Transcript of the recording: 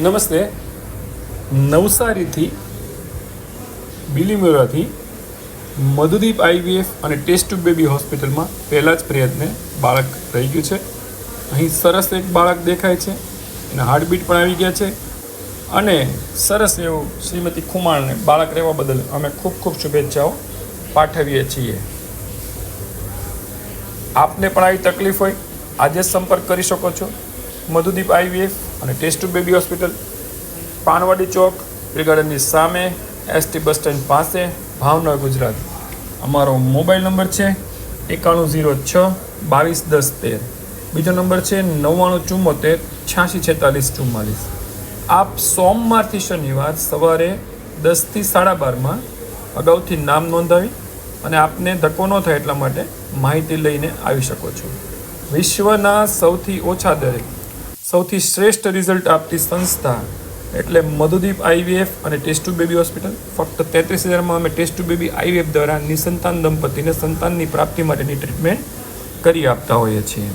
નમસ્તે. નવસારીથી, બિલીમોરાથી મધુદીપ આઈવીએફ અને ટેસ્ટ ટુ બેબી હોસ્પિટલમાં પહેલા જ પ્રયત્ને બાળક રહી ગયું છે. અહીં સરસ એક બાળક દેખાય છે એના હાર્ટબીટ પણ આવી ગયા છે. અને સરસ એવું શ્રીમતી ખુમાણને બાળક રહેવા બદલ અમે ખૂબ ખૂબ શુભેચ્છાઓ પાઠવીએ છીએ. આપને પણ આવી તકલીફ હોય, આજે સંપર્ક કરી શકો છો. મધુદીપ આઈવીએફ અને ટેસ્ટ બેબી હોસ્પિટલ પાનવાડી ચોક ગાર્ડનની સામે એસટી બસ સ્ટેન્ડ પાસે, ભાવનગર, ગુજરાત. અમારો મોબાઈલ નંબર છે એકાણું ઝીરો છ બાવીસ દસ તેર. બીજો નંબર છે નવ્વાણું ચુમ્મોતેર છ્યાસી છેતાલીસ ચુમ્માલીસ આપ સોમવારથી શનિવાર સવારે દસથી સાડા બારમાં અગાઉથી નામ નોંધાવી અને આપને ધક્કો ન થાય એટલા માટે માહિતી લઈને આવી શકો છો. વિશ્વના સૌથી ઓછા દરે સૌથી શ્રેષ્ઠ રિઝલ્ટ આપતી સંસ્થા એટલે મધુદીપ આઈવીએફ અને ટેસ્ટ ટુ બેબી હોસ્પિટલ. ફક્ત તેત્રીસ હજારમાં અમે ટેસ્ટ ટુ બેબી આઈવીએફ દ્વારા નિસંતાન દંપતીને સંતાનની પ્રાપ્તિ માટેની ટ્રીટમેન્ટ કરી આપતા હોઈએ છીએ.